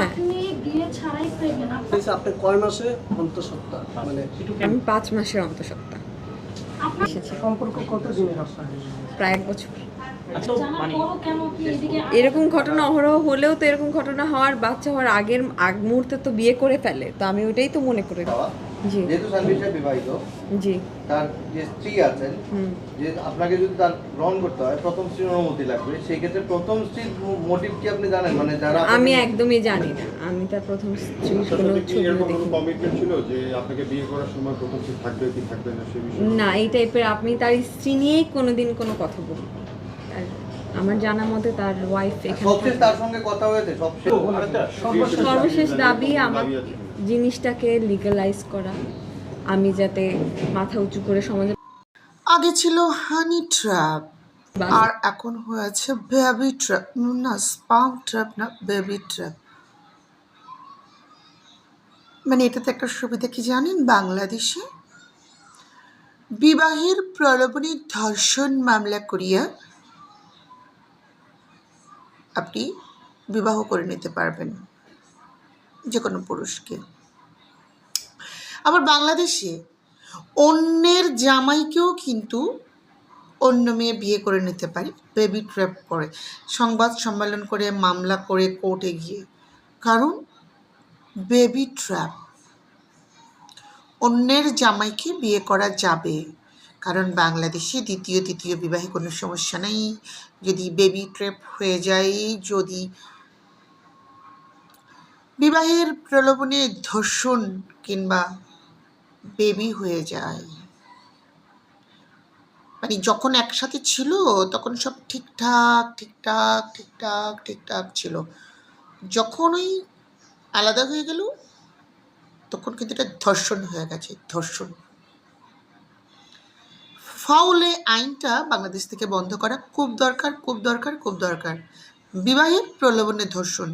হ্যাঁ। আপনি বিয়ে ছাড়াই প্রেগনেন্ট আপনি কয় মাসে অন্তঃসত্ত্বা? মানে আমি পাঁচ মাসের অন্তঃসত্ত্বা। আপনার সম্পর্ক কত দিনের প্রায় এক বছর। আপনি এদিকে এরকম ঘটনা অহরহ হলেও তো এরকম ঘটনা হওয়ার বাচ্চা হওয়ার আগের আগ মুহূর্তে তো বিয়ে করে ফেলে। তো আমি ওইটাই তো মনে করি। যেহেতু সানভীর বিবাহিত জি। তার যে স্ত্রী আছেন যে আপনাকে যদি তার গ্রহণ করতে হয় প্রথম স্ত্রীর অনুমতি লাগবে। সেই ক্ষেত্রে প্রথম স্ত্রীর মোটিভ কি আপনি জানেন? মানে যারা আমি একদমই জানি না। আমি তার প্রথম কোনো কোনো কমিটমেন্ট ছিল যে আপনাকে বিয়ে করার সময় প্রথম সে থাকবে কি থাকবে না সে বিষয়ে? না এই টাইপের আপনি তার স্ত্রী নিয়েই কোনোদিন কোনো কথা বলুন আমার জানা মতে তার ওয়াইফ এখানে তার সঙ্গে কথা হয়েছে সর্বশেষ দাবি আমার জিনিসটাকে লিগালাইজ করা। আমি যাতে মাথা উঁচু করে সমাজে আগে ছিল হানি ট্র্যাপ আর এখন হয়েছে বেবি ট্র্যাপ না স্পাম ট্র্যাপ না বেবি ট্র্যাপ মানে এটাতে একটা সুবিধা কি জানেন? বাংলাদেশে বিবাহের প্রলোভনী ধর্ষণ মামলা করিয়া আপনি বিবাহ করে নিতে পারবেন যে কোনো পুরুষকে। আবার বাংলাদেশে অন্যের জামাইকেও কিন্তু অন্য মেয়ে বিয়ে করে নিতে পারে। বেবি ট্র্যাপ করে, সংবাদ সম্মেলন করে, মামলা করে কোর্টে গিয়ে। কারণ বেবি ট্র্যাপ অন্যের জামাইকে বিয়ে করা যাবে। কারণ বাংলাদেশে দ্বিতীয়, তৃতীয় বিবাহে কোনো সমস্যা নেই। যদি বেবি ট্রেপ হয়ে যায়, যদি বিবাহের প্রলোভনে ধর্ষণ কিংবা বেবি হয়ে যায় মানে যখন একসাথে ছিল, তখন সব ঠিকঠাক ঠিকঠাক ঠিকঠাক ঠিকঠাক ছিল। যখন ওই আলাদা হয়ে গেল, তখন কিন্তু এটা ধর্ষণ হয়ে গেছে, ধর্ষণ। ফাউলে আইনটা বাংলাদেশ থেকে বন্ধ করা খুব দরকার খুব দরকার খুব দরকার। বিবাহের প্রলোভনে ধর্ষণ।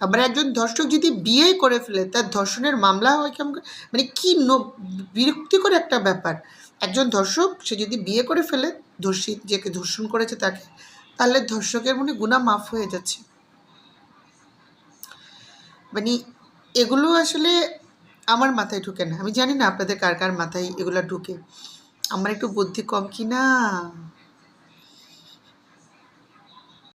আবার একজন ধর্ষক যদি বিয়ে করে ফেলে, তার ধর্ষণের মামলা হয় কেমন মানে কি বিরক্তিকর একটা ব্যাপার। একজন ধর্ষক, সে যদি বিয়ে করে ফেলে ধর্ষিত যাকে ধর্ষণ করেছে তাকে, তাহলে ধর্ষকের মনে গুণা মাফ হয়ে যাচ্ছে। মানে এগুলো আসলে আমার মাথায় ঢুকে না। আমি জানি না আপনাদের কার কার মাথায় এগুলো ঢুকে। আমার একটু বুদ্ধি কম কি না